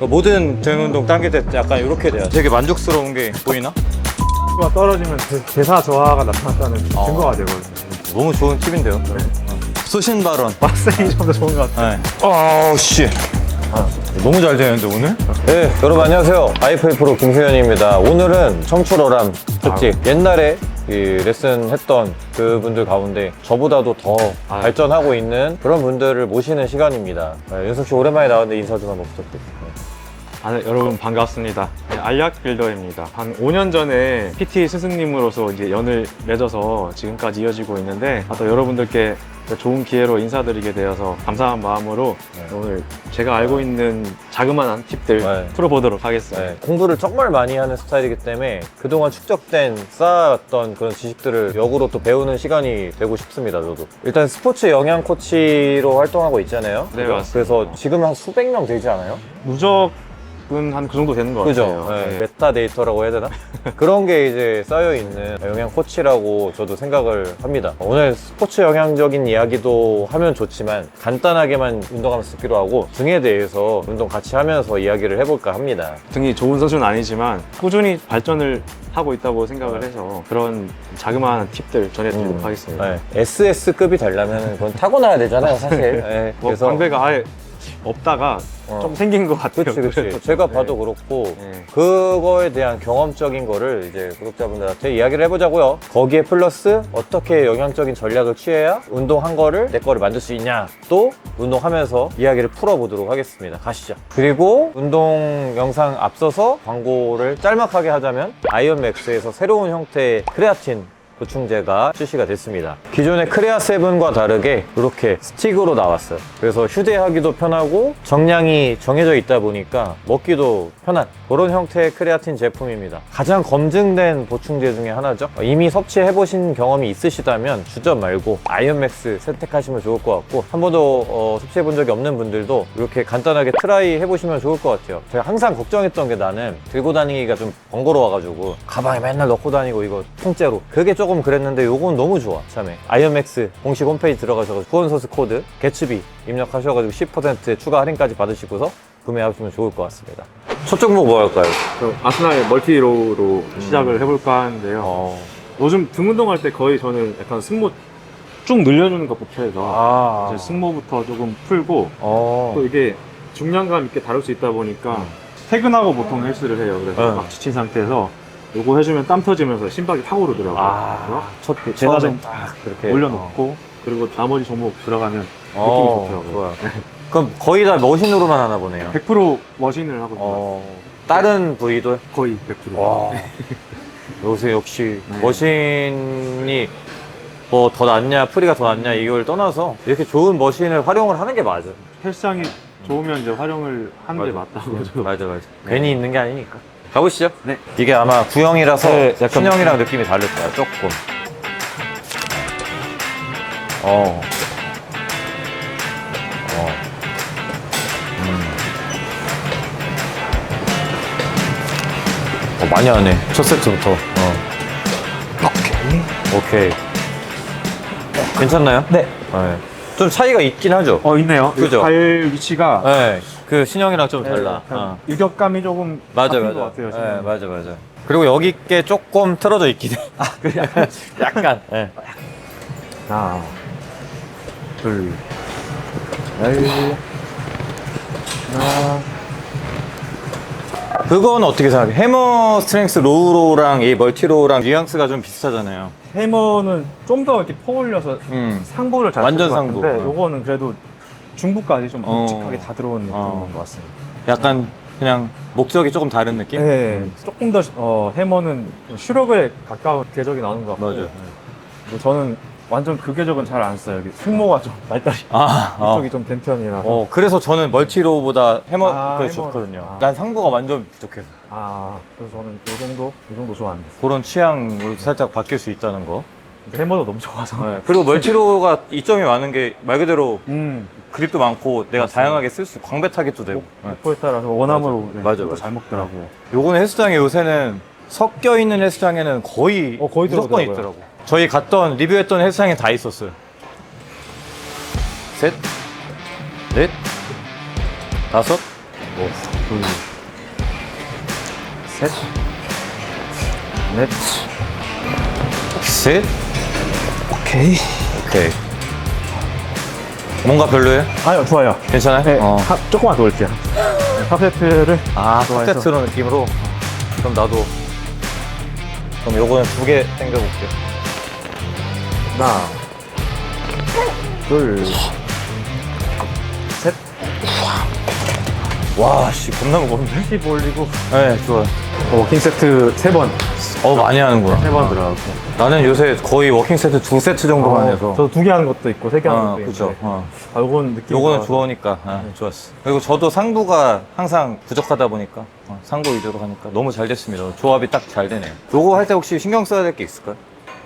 모든 등 운동 당길 때 약간 이렇게 돼요. 되게 만족스러운 게 보이나? 가 떨어지면 대- 대사 저하가 나타났다는 어. 증거가 되거든요. 너무 좋은 팁인데요. 소신 발언. 박스이 좀더 좋은 것 같아요. 네. 아우 씨. 너무 잘 되는데 오늘? 네, 여러분 안녕하세요. 프로 김수현입니다. 오늘은 청출어람 특집. 옛날에 이 레슨 했던 그분들 가운데 저보다도 더. 발전하고 있는 그런 분들을 모시는 시간입니다. 네, 윤석 씨 오랜만에 나왔는데 인사 좀 한번 부탁드립니다. 아, 네, 여러분 반갑습니다. 네, 알약 빌더입니다. 한 5년 전에 PT 스승님으로서 이제 연을 맺어서 지금까지 이어지고 있는데 아, 또 여러분들께 좋은 기회로 인사드리게 되어서 감사한 마음으로 네. 오늘 제가 알고 있는 자그마한 팁들 네. 풀어보도록 하겠습니다. 네, 공부를 정말 많이 하는 스타일이기 때문에 그동안 축적된 쌓아왔던 그런 지식들을 역으로 또 배우는 시간이 되고 싶습니다, 저도. 일단 스포츠 영양 코치로 활동하고 있잖아요. 네? 맞습니다. 그래서 지금 한 수백 명 되지 않아요? 누적 은한그 정도 되는 것 그죠? 같아요. 네, 네. 메타 데이터라고 해야 되나? 그런 게 이제 쌓여 있는 영양 코치라고 저도 생각을 합니다. 오늘 스포츠 영양적인 이야기도 하면 좋지만 간단하게만 운동하면서 듣기로 하고 등에 대해서 운동 같이 하면서 이야기를 해볼까 합니다. 등이 좋은 선수는 아니지만 꾸준히 발전을 하고 있다고 생각을 해서 그런 자그마한 팁들 전해드리도록 음, 하겠습니다. 네. SS급이 되려면 그건 타고나야 되잖아요, 사실. 네, 뭐 광배가 아예 없다가 어. 좀 생긴 것 같아요. 그렇지. 그래도. 제가 네. 봐도 그렇고 네. 그거에 대한 경험적인 거를 이제 구독자분들한테 이야기를 해보자고요. 거기에 플러스 어떻게 영양적인 전략을 취해야 운동한 거를 내 거를 만들 수 있냐. 또 운동하면서 이야기를 풀어보도록 하겠습니다. 가시죠. 그리고 운동 영상 앞서서 광고를 짤막하게 하자면 아이언맥스에서 새로운 형태의 크레아틴 보충제가 출시가 됐습니다. 기존의 크레아 세븐과 다르게 이렇게 스틱으로 나왔어요. 그래서 휴대하기도 편하고 정량이 정해져 있다 보니까 먹기도 편한 그런 형태의 크레아틴 제품입니다. 가장 검증된 보충제 중에 하나죠. 이미 섭취해 보신 경험이 있으시다면 주전 말고 아이언맥스 선택하시면 좋을 것 같고 한 번도 어, 섭취해 본 적이 없는 분들도 이렇게 간단하게 트라이 해보시면 좋을 것 같아요. 제가 항상 걱정했던 게 나는 들고 다니기가 좀 번거로워가지고 가방에 맨날 넣고 다니고 이거 통째로 그게 조금 그랬는데 요건 너무 좋아 참에 아이언맥스 공식 홈페이지 들어가셔서 후원서스 코드 개츠비 입력하셔가지고 10% 추가 할인까지 받으시고서 구매하시면 좋을 것 같습니다. 첫 종목 뭐 할까요? 그럼 아스날 멀티로우로 시작을 해볼까 하는데요. 어. 요즘 등 운동할 때 거의 저는 약간 승모 쭉 늘려주는 것 목표해서 아. 이제 승모부터 조금 풀고 어. 또 이게 중량감 있게 다룰 수 있다 보니까 퇴근하고 보통 헬스를 해요. 그래서 응. 막 지친 상태에서 요거 해주면 땀 터지면서 심박이 확 오르더라고요. 아. 첫 제가 처음에 좀딱 그렇게 올려놓고 그리고 나머지 종목 들어가면 어, 느낌이 좋더라고요. 좋아요. 그럼 거의 다 머신으로만 하나 보네요. 100% 머신을 하거든요. 어, 다른 부위도 거의 100%. 와. 요새 역시 네. 머신이 뭐 더 낫냐, 프리가 더 낫냐 이걸 떠나서 이렇게 좋은 머신을 활용을 하는 게 맞아. 헬스장이 좋으면 이제 활용을 하는 게. 맞다고 저도 맞아, 맞아. 괜히 있는 게 아니니까. 가보시죠. 네. 이게 아마 구형이라서 네, 약간- 신형이랑 느낌이 다를 거야, 조금. 어. 어. 음. 어, 많이 하네. 첫 세트부터. 어. 오케이. 오케이. 괜찮나요? 네. 네. 좀 차이가 있긴 하죠. 어 있네요. 그죠? 발 위치가 네. 그 신형이랑 좀 달라. 약간 어. 유격감이 조금 맞아, 맞아. 것 같아요. 네, 지금. 맞아, 맞아. 그리고 여기 게 조금 틀어져 있긴 해. 아, 그래? 약간. 네. 하나, 둘, 넷, 하나. 그건 어떻게 생각해? 해머 스트렝스 로우로랑 이 멀티로우랑 뉘앙스가 좀 비슷하잖아요. 해머는 좀 더 이렇게 퍼올려서 음. 상부를 잘 완전 쓸것 상부. 같은데 어. 요거는 그래도 중부까지 좀 어. 묵직하게 다 들어온 느낌인 어. 것 같습니다. 약간 그냥 목적이 조금 다른 느낌? 네, 조금 더 어, 해머는 슈럭에 가까운 궤적이 나오는 것 같고 맞아요. 네. 뭐 저는 완전 그 궤적은 잘 안 써요. 여기 승모가 좀 발달이 아, 어. 이쪽이 좀 된 편이라서 어, 그래서 저는 멀티로우보다 해머 아, 그게 해머. 좋거든요. 아. 난 상부가 완전 부족해서. 아 그래서 저는 이 정도 이 정도 좋아합니다. 그런 취향으로 살짝 바뀔 수 있다는 거. 해머도 너무 좋아서 네. 그리고 멀티로우가 이점이 많은 게 말 그대로 음 그립도 많고 내가. 다양하게 쓸 수, 광배 타깃도 되고. 네. 목포에 따라서 원암으로 네, 맞아, 또 맞아. 잘 먹더라고요. 요거는 헬스장에 요새는 섞여 있는 헬스장에는 거의, 어, 거의 무조건. 있더라고. 저희 갔던 리뷰했던 헬스장에 다 있었어요. 셋, 넷, 다섯, 오. 둘, 셋, 넷. 셋. 오케이. 오케이. 뭔가 별로예요? 아유, 좋아요. 괜찮아요? 네, 어. 하, 조금만 더 올게요. 네, 4세트를 아, 좋아해서. 콘텐츠로 느낌으로. 그럼 나도. 그럼 요거는 두개 당겨볼게요. 하나, 둘, 셋, 와, 씨, 겁나 무거운데? 10 올리고 네, 좋아요. 워킹 세트 3번, 어, 많이 하는구나. 3번 들어가고. 나는 요새 거의 워킹 세트 두 세트 정도만 해서. 저도 두 개 하는 것도 있고 세 개 하는 어, 것도. 있는데 어. 아, 요건 느낌 요거는 좋으니까 아, 좋았어. 그리고 저도 상부가 항상 부족하다 보니까 어, 상부 위주로 하니까 너무 잘 됐습니다. 조합이 딱 잘 되네요. 요거 할 때 혹시 신경 써야 될 게 있을까요?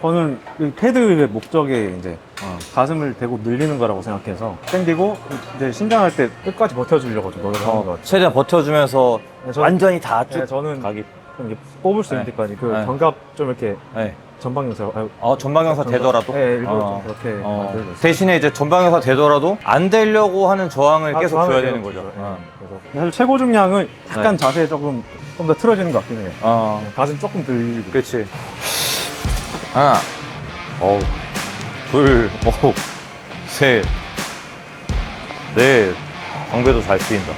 저는 이 패드의 목적이 이제 어. 가슴을 대고 늘리는 거라고 생각해서 당기고 이제 신장할 때 끝까지 버텨주려고 좀 노력하는 것 어, 같아요. 최대한 버텨주면서 네, 저- 완전히 다쭉 네, 저는 가기. 좀 이렇게 뽑을 수 있는 네. 데까지 그 네. 견갑 좀 이렇게 네. 전방용사 아, 어, 전방형사 되더라도. 네, 일부러 어. 좀 그렇게 어, 만들고 있어요. 대신에 이제 전방형사 되더라도 안 되려고 하는 저항을 아, 계속 줘야 되는 거죠. 어. 네. 그래서 사실 최고 중량은 약간 자세 조금 좀 더 틀어지는 것 같긴 해요. 어. 가슴 조금 들리고. 그렇지. 하나, 어우, 둘, 오, 셋, 넷, 광배도 잘 트인다.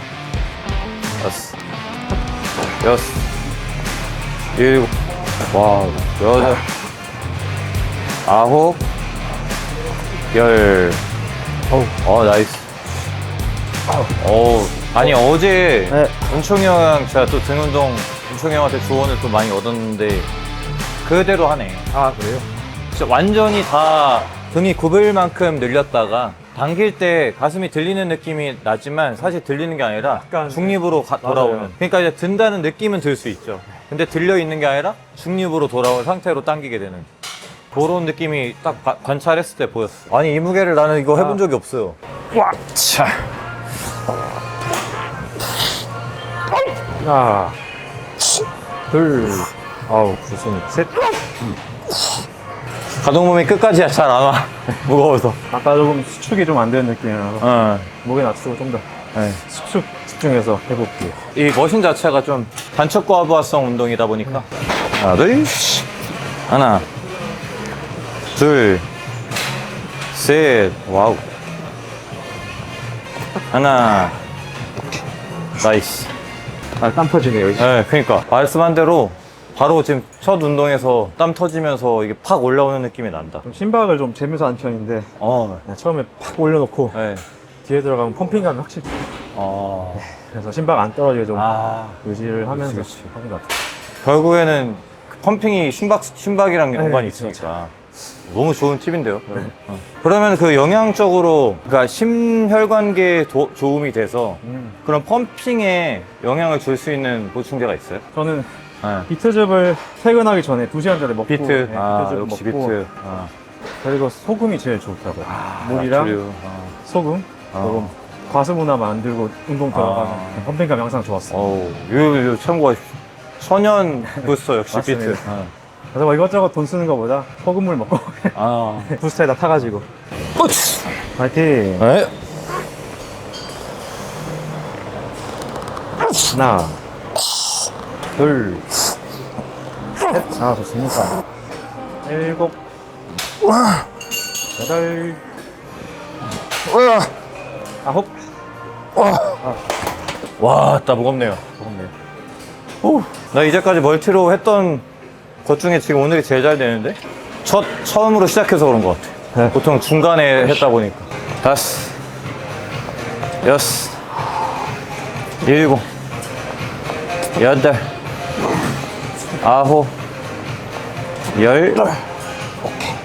다섯, 여섯, 일곱, 와, 여덟, 아홉, 열, 어우, 어, 나이스. 어우, 아니, 어제 네. 은총이 형, 제가 또 등 운동, 은총이 형한테 조언을 또 많이 얻었는데, 그대로 하네. 아 그래요? 진짜 완전히 다 등이 굽을 만큼 늘렸다가 당길 때 가슴이 들리는 느낌이 나지만 사실 들리는 게 아니라 약간- 중립으로 가-. 돌아오는 그러니까 이제 든다는 느낌은 들 수 있죠 근데 들려 있는 게 아니라 중립으로 돌아온 상태로 당기게 되는 그런 느낌이 딱 바- 관찰했을 때 보였어 아니 이 무게를 나는 이거 해본 아. 적이 없어요 자. 하나, 둘, 아우, 무슨 셋. 가동 몸이 끝까지 잘 안 와 무거워서 아까 조금 수축이 좀 안 되는 느낌이라서 어. 목에 낮추고 좀 더 네. 수축 집중해서 해볼게요. 이 머신 자체가 좀 단축 과부하성 운동이다 보니까 하나 둘 하나 둘셋 와우 하나 나이스 아, 땀 터지네요. 네 그러니까 말씀한 대로 바로 지금 첫 운동에서 땀 터지면서 이게 팍 올라오는 느낌이 난다 좀 심박을 좀 재면서 하는 편인데 어 그냥 처음에 팍 올려놓고 네. 뒤에 들어가면 펌핑감이 확실히 어. 그래서 심박 안 떨어지게 좀 아 유지를 하면서 그치, 그치. 하는 것 같아요. 결국에는 그 펌핑이 심박, 심박이랑 네, 연관이 있으니까. 너무 좋은 팁인데요. 여러분. 어. 그러면 그 영양적으로, 그러니까 심혈관계에 도- 도움이 돼서 음. 그런 펌핑에 영향을 줄 수 있는 보충제가 있어요? 저는 네. 비트즙을 퇴근하기 전에 2시간 전에 먹고 비트. 네, 아, 비트즙 역시 먹고 비트. 아, 그리고 소금이 제일 좋다고요. 물이랑 나트륨. 아. 소금, 아. 그리고 과수문화 만들고 운동 들어가면 아. 펌핑감이 항상 좋았어요. 어우, 요, 요, 참고하십시오. 천연 부스터 역시 비트. 맞습니다. 아. 그래서 뭐 이것저것 돈 쓰는 것보다 소금물 먹고 아. 부스터에다 타가지고 파이팅! 네. 하나 둘 셋. 아 좋습니다. 일곱 여덟 아홉 와, 나 무겁네요. 무겁네요. 오, 나 이제까지 멀티로 했던 것 중에 지금 오늘이 제일 잘 되는데? 첫, 처음으로 시작해서 그런 것 같아. 네. 보통 중간에 했다 보니까. 다섯, 여섯, 일곱, 여덟, 아홉, 열.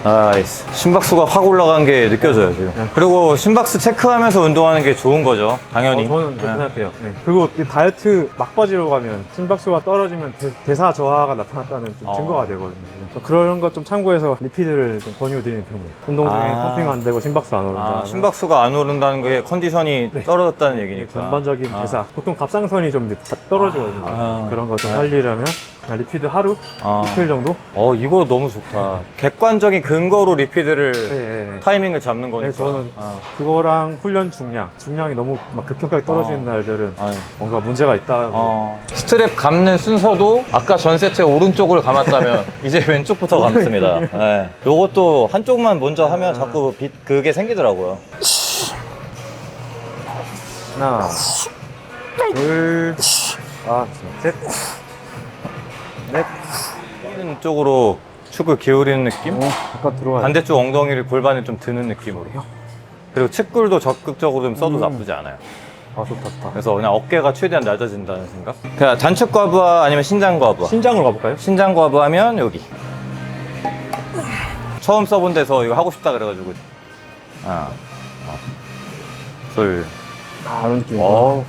나이스. 심박수가 확 올라간 게 느껴져요, 지금. 그리고 심박수 체크하면서 운동하는 게 좋은 거죠, 당연히. 어, 저는 그렇게 네. 생각해요. 네. 그리고 이 다이어트 막바지로 가면 심박수가 떨어지면 대, 사 저하가 나타났다는 좀 어. 증거가 되거든요. 그래서 그런 것 좀 참고해서 리피드를 좀 권유드리는 편이에요. 운동 중에 아. 펌핑 안 되고 심박수 안 오른다. 아, 심박수가 안 오른다는 게 컨디션이 떨어졌다는 얘기니까. 전반적인 아. 대사. 보통 갑상선이 좀다 떨어지거든요. 아. 그런 거좀 아. 살리려면 그냥 리피드 하루? 아. 이틀 정도? 어, 이거 너무 좋다. 객관적인 근거로 리피드를 네. 타이밍을 잡는 거니까. 네, 저는 아, 그거랑 훈련 중량. 중량이 너무 막 급격하게 떨어지는 어. 날들은 아유. 뭔가 문제가 있다. 어, 스트랩 감는 순서도 아까 전 세트에 오른쪽을 감았다면 이제 왼쪽부터 감습니다. 네. 요것도 한쪽만 먼저 하면 자꾸 빛, 그게 생기더라고요. 하나, 둘, 아, 셋, 넷. 이쪽으로 축을 기울이는 느낌? 오, 잠깐 들어와요. 반대쪽 엉덩이를 골반에 좀 드는 느낌으로. 그리고 측굴도 적극적으로 좀 써도 음. 나쁘지 않아요. 아, 좋다, 좋다. 그래서 그냥 어깨가 최대한 낮아진다는 생각? 그냥 단축 과부하 아니면 신장 과부하. 신장으로 가볼까요? 신장 과부하면 여기. 처음 써본 데서 이거 하고 싶다 그래가지고. 하나, 둘, 아, 이런 느낌. 어,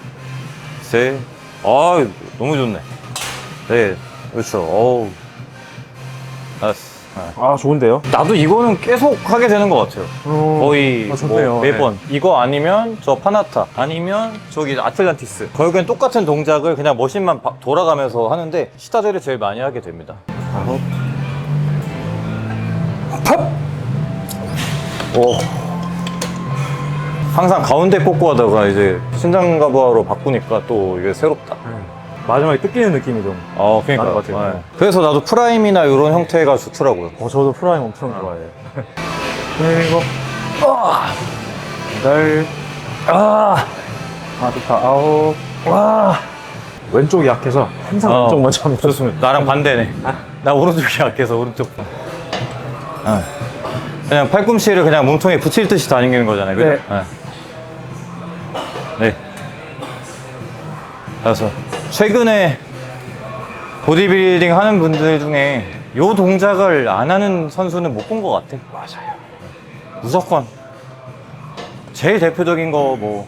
셋. 아, 너무 좋네. 네, 그렇죠. 어우. 다섯. 네. 아, 좋은데요? 나도 이거는 계속 하게 되는 것 같아요. 거의 아, 좋네요. 뭐 매번 이거 아니면 저 파나타 아니면 저기 아틀란티스 결국엔 똑같은 동작을 그냥 머신만 바- 돌아가면서 하는데 시타들을 제일 많이 하게 됩니다. 아홉. 오. 항상 가운데 뽑고 하다가 이제 신장 가부하로 바꾸니까 또 이게 새롭다. 마지막에 뜯기는 느낌이 좀. 어, 그러니까. 나은 것 같아요. 네. 그래서 나도 프라임이나 이런 형태가 좋더라고요. 어, 저도 프라임 엄청 좋아해요. 그리고, 여덟, 아, 아, 좋다. 아홉, 와. 왼쪽이 약해서 항상 어. 왼쪽 먼저 합니다. 좋습니다. 나랑 반대네. 나 오른쪽이 약해서 오른쪽. 어. 그냥 팔꿈치를 그냥 몸통에 붙일 듯이 다니는 거잖아요. 그죠? 네. 네. 그래서 최근에 보디빌딩 하는 분들 중에 요 동작을 안 하는 선수는 못 본 것 같아. 맞아요. 무조건. 제일 대표적인 거 뭐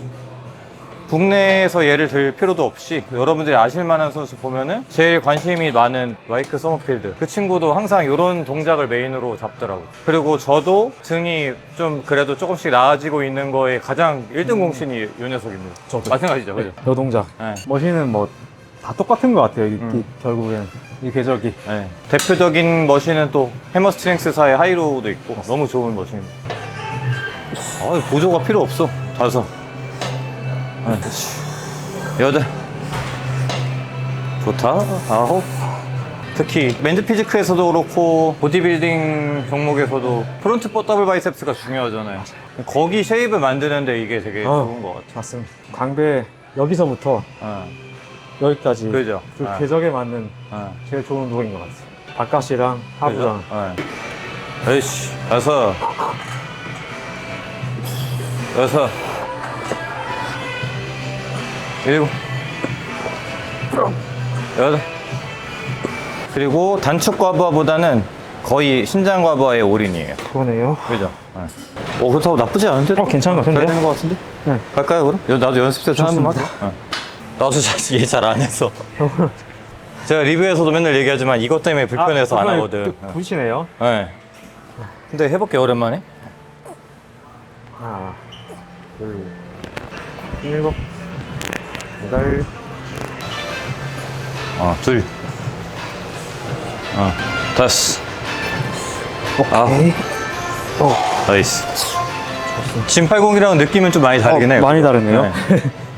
국내에서 예를 들 필요도 없이 여러분들이 아실 만한 선수 보면은 제일 관심이 많은 마이크 서머필드 그 친구도 항상 이런 동작을 메인으로 잡더라고 그리고 저도 등이 좀 그래도 조금씩 나아지고 있는 거에 가장 1등 공신이 이 녀석입니다 저도. 마찬가지죠 그죠? 요 동작. 네. 머신은 뭐 다 똑같은 것 같아요. 이, 음. 이- 결국엔 이 궤적이. 네. 대표적인 머신은 또 해머 스트렝스사의 하이로우도 있고 너무 좋은 머신입니다 아, 보조가 필요 없어 다섯 네, 여덟 좋다 아홉 특히 맨즈 피지크에서도 그렇고 보디빌딩 종목에서도 프론트 버 더블 바이셉스가 중요하잖아요 거기 쉐입을 만드는데 이게 되게 어. 좋은 것 같아요 맞습니다. 강배 여기서부터 어, 여기까지 그죠? 그 아. 궤적에 맞는 어. 제일 좋은 운동인 것 같아요. 바깥이랑 하부랑. 네. 에이씨, 여섯. 여섯. 일곱. 여덟. 그리고 단축 과부하보다는 거의 신장 과부하의 올인이에요. 그러네요. 그죠? 네. 어, 그렇다고 나쁘지 않은데? 어, 괜찮은 것 그래야 같은데요? 되는 것 같은데? 네. 갈까요, 그럼? 여- 나도 연습 세트 한번 하자. 어. 나도 사실 얘 잘 안 해서. 제가 리뷰에서도 맨날 얘기하지만 이것 때문에 불편해서 안 하거든. 어. 보시네요. 네. 근데 해볼게 오랜만에. 하나, 둘, 일곱, 여덟, 어, 둘. 어, 다섯. 아홉. 어, 나이스. 진 80이랑 느낌은 좀 많이 다르긴 어, 해요. 많이 다르네요.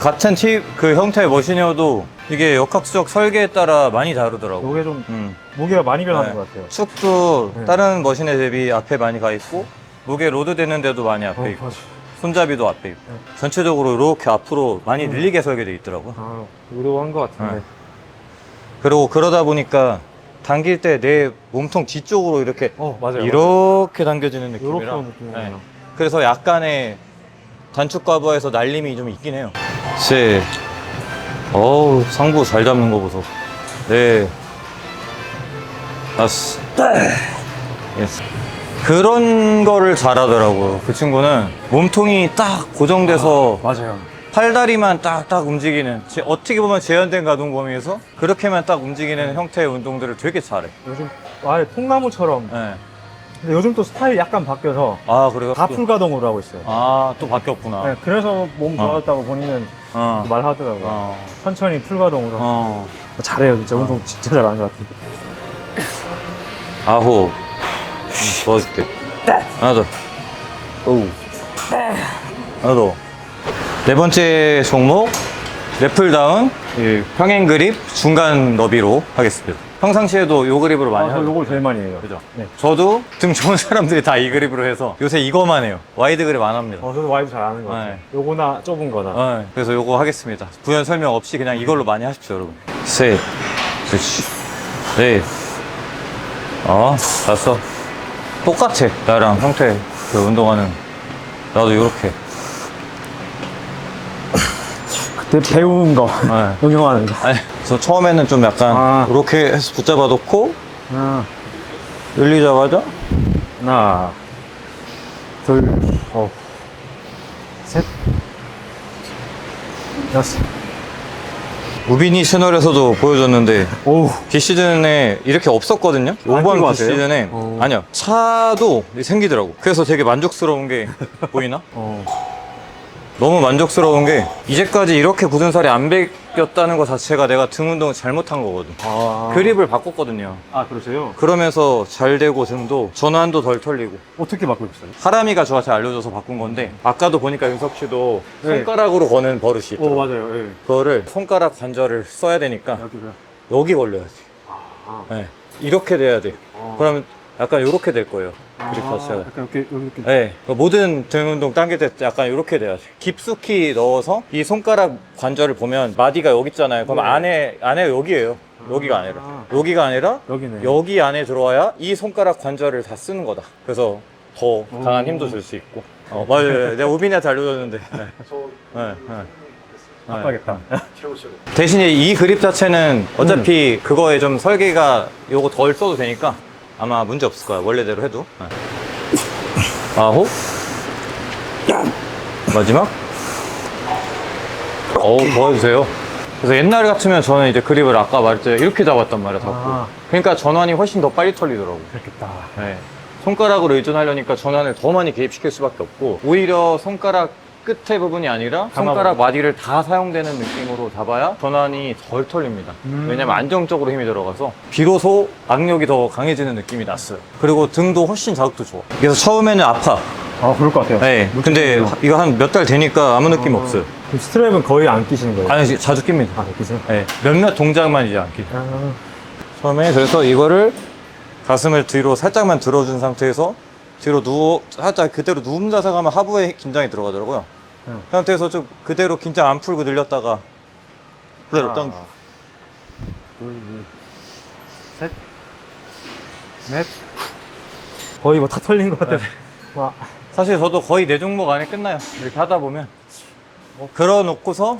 같은 팁, 그 형태의 머신이어도 이게 역학수적 설계에 따라 많이 다르더라고. 요게 좀 음. 무게가 많이 변하는 네. 것 같아요. 축도 네. 다른 머신에 대비 앞에 많이 가 있고 무게 로드 되는 데도 많이 앞에 어, 있고 맞아. 손잡이도 앞에 있고 네. 전체적으로 이렇게 앞으로 많이 늘리게 설계되어 있더라고요. 아, 의도한 것 같은데. 네. 그리고 그러다 보니까 당길 때 내 몸통 뒤쪽으로 이렇게 어, 맞아요. 이렇게 당겨지는 이렇게 느낌이라 느낌이네요. 네. 그래서 약간의 단축 가부에서 날림이 좀 있긴 해요 셋 어우 상부 잘 잡는 거 보소 네 다섯 예스 그런 거를 잘하더라고요 그 친구는 몸통이 딱 고정돼서 맞아요. 팔다리만 딱딱 움직이는 제- 어떻게 보면 제한된 가동 범위에서 그렇게만 딱 움직이는 형태의 운동들을 되게 잘해 요즘 아예 통나무처럼. 네. 근데 요즘 또 스타일이 약간 바뀌어서 아 그래요? 다 풀가동으로 하고 있어요. 아또 바뀌었구나 네, 그래서 몸 좋아졌다고 본인은 어. 말하더라고요. 어. 천천히 풀가동으로. 어. 잘해요, 진짜. 운동 진짜 잘하는 것 같아요. 아홉. 도와줄게. 하나 더. 오. 하나 더. 네 번째 종목, 래플 다운, 이 평행 그립, 중간 너비로 하겠습니다. 평상시에도 요 그립으로 많이 아, 저 하죠. 요걸 제일 많이 해요. 그죠? 네. 저도 등 좋은 사람들이 다 이 그립으로 해서 요새 이거만 해요. 와이드 그립 안 합니다. 어, 저도 와이드 잘하는 것 같아요. 네. 요거나 좁은 거나. 어, 그래서 요거 하겠습니다. 부연 설명 없이 그냥 이걸로 많이 하십시오, 여러분. 셋, 그렇지. 넷, 어, 다섯. 똑같아. 나랑 형태 그 운동하는. 나도 이렇게. 그때 배운 거. 네. 응용하는 거. 아니, 저 처음에는 좀 약간 아. 이렇게 해서 붙잡아 놓고 하나, 열리자마자 하나, 둘, 어, 셋, 여섯. 우빈이 채널에서도 보여줬는데 오, 비시즌에 이렇게 없었거든요. 끼고 5번 하세요? 비시즌에 어. 아니요 차도 생기더라고. 그래서 되게 만족스러운 게 보이나? 어. 너무 만족스러운 게 이제까지 이렇게 굳은 살이 안 베꼈다는 것 자체가 내가 등 운동을 잘못한 거거든. 아. 그립을 바꿨거든요. 아, 그러세요? 그러면서 잘 되고 등도 전환도 덜 털리고 어떻게 바꾸고 있어요? 하람이가 저한테 알려줘서 바꾼 건데 아까도 보니까 윤석 씨도 네. 손가락으로 거는 버릇이 있더라고. 오, 맞아요. 예. 그거를 손가락 관절을 써야 되니까 여기가. 여기 걸려야지. 아. 네. 이렇게 돼야 돼. 어. 그러면 약간 이렇게 될 거예요. 그립 아, 자체가. 약간 이렇게, 이렇게. 네, 모든 등 운동 당길 때 약간 이렇게 돼야지. 깊숙이 넣어서 이 손가락 관절을 보면 마디가 여기 있잖아요. 그럼 네. 안에 안에 여기예요. 여기가 아니라 여기가 아니라 여기네. 여기 안에 들어와야 이 손가락 관절을 다 쓰는 거다. 그래서 더 강한 힘도 줄 수 있고. 어, 맞아요. 내가 우빈이한테 알려줬는데. 네. 네, 네. 아빠겠다. 대신에 이 그립 자체는 어차피 그거에 좀 설계가 요거 덜 써도 되니까 아마 문제 없을 거야. 원래대로 해도. 네. 아홉. 마지막. 어우, 도와주세요. 그래서 옛날 같으면 저는 이제 그립을 아까 말했죠. 이렇게 잡았단 말이야, 자꾸. 아. 그러니까 전환이 훨씬 더 빨리 털리더라고. 그렇겠다. 네. 손가락으로 의존하려니까 전환을 더 많이 개입시킬 수밖에 없고 오히려 손가락 끝에 부분이 아니라 손가락 마디를 다 사용되는 느낌으로 잡아야 전환이 덜 털립니다. 음. 왜냐면 안정적으로 힘이 들어가서 비로소 악력이 더 강해지는 느낌이 났어요. 그리고 등도 훨씬 자극도 좋아. 그래서 처음에는 아파. 아, 그럴 것 같아요. 네. 근데 이거 한 몇 달 되니까 아무 느낌 없어요. 그럼 스트랩은 거의 안 끼시는 거예요? 아니 자주 낍니다. 아, 끼세요? 네. 몇몇 동작만 이제 안 끼죠. 아, 처음에 그래서 이거를 가슴을 뒤로 살짝만 들어준 상태에서 뒤로 누워 살짝 그대로 누움 자세가 하면 하부에 긴장이 들어가더라고요. 응. 그 상태에서 좀 그대로 긴장 안 풀고 늘렸다가 그대로 하나, 당 둘, 셋, 넷. 거의 뭐 다 털린 것 같아요. 와, 사실 저도 거의 네 종목 안에 끝나요. 이렇게 하다 보면 뭐 걸어 놓고서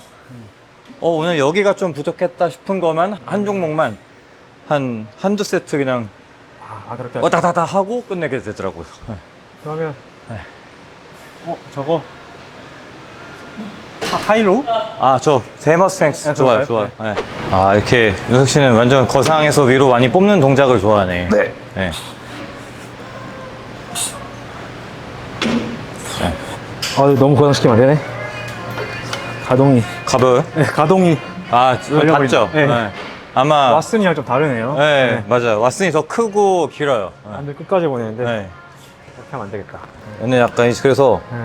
어 오늘 여기가 좀 부족했다 싶은 거만 한 종목만 한 한두 세트 그냥 아, 아, 그렇게. 어다다다 하고 끝내게 되더라고요. 네. 그러면, 네. 어, 저거. 하, 하이로? 아, 저 데머스탱스 네, 좋아요, 좋아요. 좋아요. 네. 아, 이렇게 윤석 씨는 완전 거상에서 위로 많이 뽑는 동작을 좋아하네. 네. 네. 아, 너무 고장시키면 안 되네. 가동이. 가벼워요? 네, 가동이. 아, 걸려 봤죠? 보이네. 네. 네. 아마 왓슨이랑 좀 다르네요. 네, 맞아요. 왓슨이 더 크고 길어요. 네. 안돼 끝까지 보내는데 네. 그렇게 하면 안 되겠다. 얘는 약간 이- 그래서 네.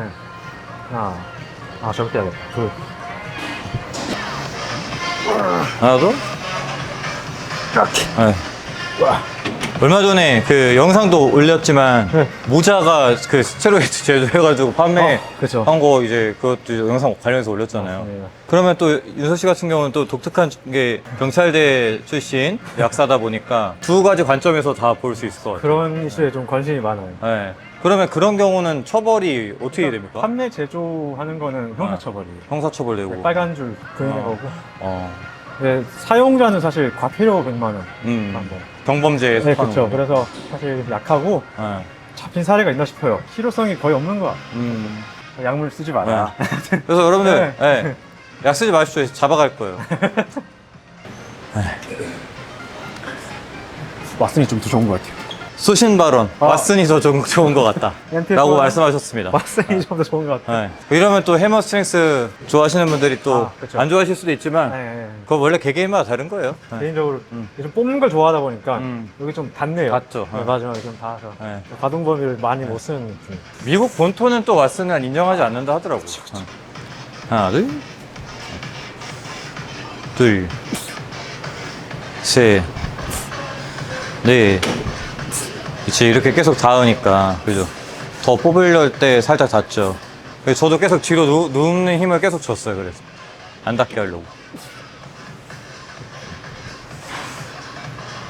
하나, 아 저렇게 해야겠다. 둘, 하나 더. 이렇게. 네. 얼마 전에 그 영상도 올렸지만 네. 모자가 그 스테로이드 제조해가지고 판매 어, 그쵸. 한거 이제 그것도 영상 관련해서 올렸잖아요. 네. 그러면 또 윤서 씨 같은 경우는 또 독특한 게 경찰대 출신 약사다 보니까 두 가지 관점에서 다 볼 수 있을 것 같아요. 그런 이슈에 좀 관심이 많아요. 네. 그러면 그런 경우는 처벌이 어떻게 됩니까? 판매 제조하는 거는 형사처벌이에요. 형사처벌 되고. 빨간 줄 그는 어. 거고. 어. 근데 사용자는 사실 과태료 100만 원. 음. 경범죄에 네, 속하는 그렇죠. 거죠. 그래서 사실 약하고 네. 잡힌 사례가 있나 싶어요. 실효성이 거의 없는 거야. 음. 약물 쓰지 마라. 그래서 여러분들, 네. 네. 약 쓰지 마십시오. 잡아갈 거예요. 왓슨이 좀더 좋은 것 같아요. 소신 발언. 아. 왓슨이 더 좋은, 좋은 것 같다. 라고 는 말씀하셨습니다. 왁슨이 좀 더 좋은 것 같아요. 네. 이러면 또 해머 스트렝스 좋아하시는 분들이 또 아, 그쵸. 안 좋아하실 수도 있지만 네, 네. 그거 원래 개개인마다 다른 거예요. 네. 개인적으로 요즘 뽑는 걸 좋아하다 보니까 음. 여기 좀 닿네요. 닿죠. 네, 어. 마지막에 좀 닿아서 네. 가동 범위를 많이 못 쓰는 느낌. 미국 본토는 또 왓슨을 인정하지 않는다 하더라고요. 어. 하나, 둘, 둘, 셋, 넷. 그치, 이렇게 계속 닿으니까, 그죠? 더 뽑으려 때 살짝 닿죠. 그래서 저도 계속 뒤로 누, 눕는 힘을 계속 줬어요, 그래서. 안 닿게 하려고.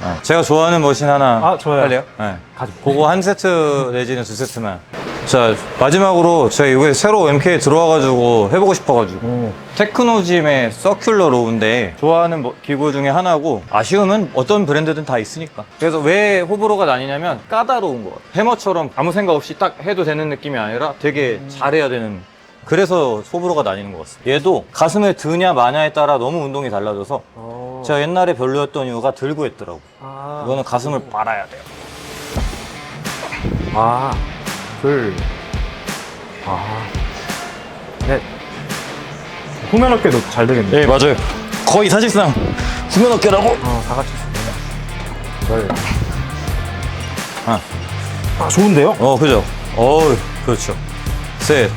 아, 제가 좋아하는 머신 하나 아, 좋아요. 할래요? 네. 가죠. 그거 한 세트 내지는 두 세트만. 자, 마지막으로 제가 이번에 새로 MK에 들어와가지고 해보고 싶어가지고. 오. 테크노짐의 서큘러 로우인데 좋아하는 뭐- 기구 중에 하나고 아쉬움은 어떤 브랜드든 다 있으니까 그래서 왜 호불호가 나뉘냐면 까다로운 거 해머처럼 아무 생각 없이 딱 해도 되는 느낌이 아니라 되게 잘해야 되는 그래서 호불호가 나뉘는 것 같습니다 얘도 가슴에 드냐 마냐에 따라 너무 운동이 달라져서 어. 제가 옛날에 별로였던 이유가 들고 했더라고 아. 이거는 가슴을 빨아야 돼요 아. 둘. 아. 넷. 후면 어깨도 잘 되겠네. 예 맞아요 거의 사실상 후면 어깨라고 어, 다 같이 쓰네. 열. 아. 아, 좋은데요? 어, 그죠. 어우, 그렇죠. 셋,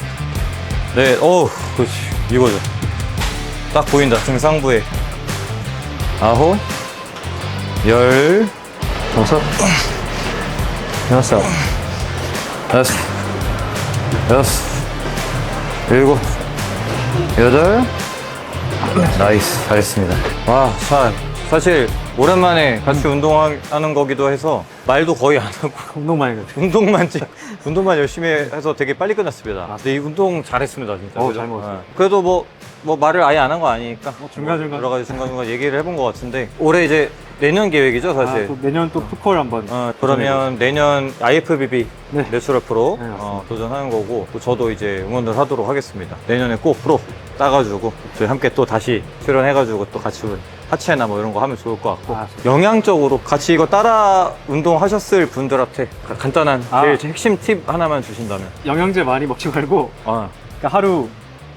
넷, 어우, 그렇지. 이거죠. 딱 보인다, 등상부에. 아홉, 열, 여섯. 여섯. 여섯, 여섯, 일곱, 여덟. 나이스, 잘했습니다. 와, 자, 사실 오랜만에 같이 운동하는 거기도 해서 말도 거의 안 하고 운동 많이 가. 운동만 지- 운동만 열심히 해서 되게 빨리 끝났습니다. 근데 이 운동 잘했습니다, 진짜. 어, 그죠? 잘 먹었어요. 예. 그래도 뭐, 뭐 말을 아예 안 한 거 아니니까. 중간중간. 여러 가지 중간중간 얘기를 해본 것 같은데 올해 이제 내년 계획이죠, 사실. 아, 또 내년 또 푸컬 한번. 어, 그러면 내년 IFBB 네. 내추럴 프로 네, 맞습니다. 어, 도전하는 거고 또 저도 이제 응원을 하도록 하겠습니다. 내년에 꼭 프로 따가지고 저희 함께 또 다시 출연해가지고 또 같이 하체나 뭐 이런 거 하면 좋을 것 같고 아, 영양적으로 같이 이거 따라 운동하셨을 분들한테 가- 간단한 아. 제일 핵심 팁 하나만 주신다면 영양제 많이 먹지 말고 아, 그러니까 하루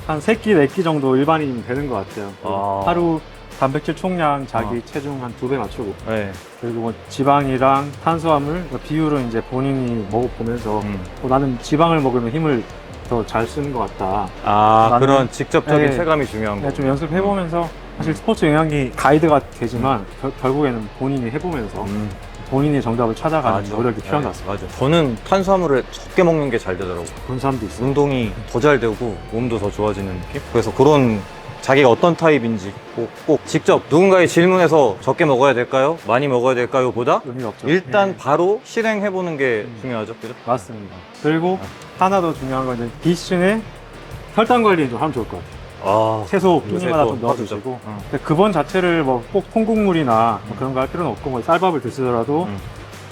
한 3끼, 4끼 정도 일반인이면 되는 것 같아요. 아. 하루 단백질 총량 자기 아. 체중 한 두 배 맞추고 네. 그리고 뭐 지방이랑 탄수화물 그 비율은 이제 본인이 먹어보면서 음. 어, 나는 지방을 먹으면 힘을 더 잘 쓰는 것 같다. 아 나는- 그런 직접적인 네. 체감이 중요한 거. 네, 좀 연습해보면서 사실 스포츠 영양이 가이드가 되지만 결, 결국에는 본인이 해보면서 음. 본인의 정답을 찾아가는 맞아. 노력이 필요한 것 네, 같습니다. 맞아. 저는 탄수화물을 적게 먹는 게 잘 되더라고. 그런 사람도 있어요. 운동이 더 잘 되고 몸도 더 좋아지는 느낌? 그래서 그런 자기가 어떤 타입인지 꼭, 꼭 직접 누군가의 질문에서 적게 먹어야 될까요? 많이 먹어야 될까요? 보다 의미가 없죠. 일단 예, 바로 실행해보는 게 음. 중요하죠. 그죠? 맞습니다. 그리고 하나 더 중요한 건 이제 비신에 혈당 관리 좀 하면 좋을 것 같아요. 아, 채소 또좀 넣어주시고 응. 근데 그번 자체를 뭐 꼭 콩국물이나 뭐 그런 거 할 필요는 없고 뭐 쌀밥을 드시더라도 음.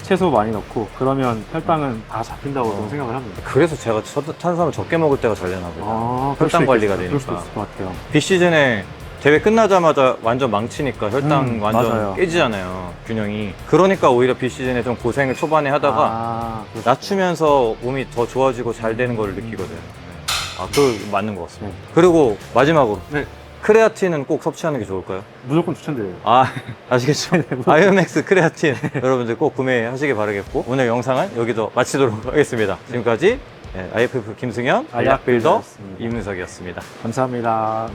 채소 많이 넣고 그러면 혈당은 다 잡힌다고 저는 어. 생각을 합니다. 그래서 제가 첫- 탄수화물 적게 먹을 때가 잘 되나 보다. 아, 그럴 혈당 관리가 있겠어요. 그럴 수도 되니까. 있을 것 같아요. 비시즌에 대회 끝나자마자 완전 망치니까 혈당 음, 완전 맞아요. 깨지잖아요. 균형이. 그러니까 오히려 비시즌에 좀 고생을 초반에 하다가 아, 수 낮추면서 몸이 더 좋아지고 잘 되는 걸 느끼거든 요. 아, 그 맞는 것 같습니다. 네. 그리고 마지막으로 네. 크레아틴은 꼭 섭취하는 게 좋을까요? 무조건 추천드려요. 아, 아시겠죠? 아이오맥스 크레아틴 여러분들 꼭 구매하시길 바라겠고 오늘 영상은 여기서 마치도록 하겠습니다. 지금까지 IFF 김승현, 알약 알약 빌더 빌더였습니다. 이문석이었습니다. 감사합니다.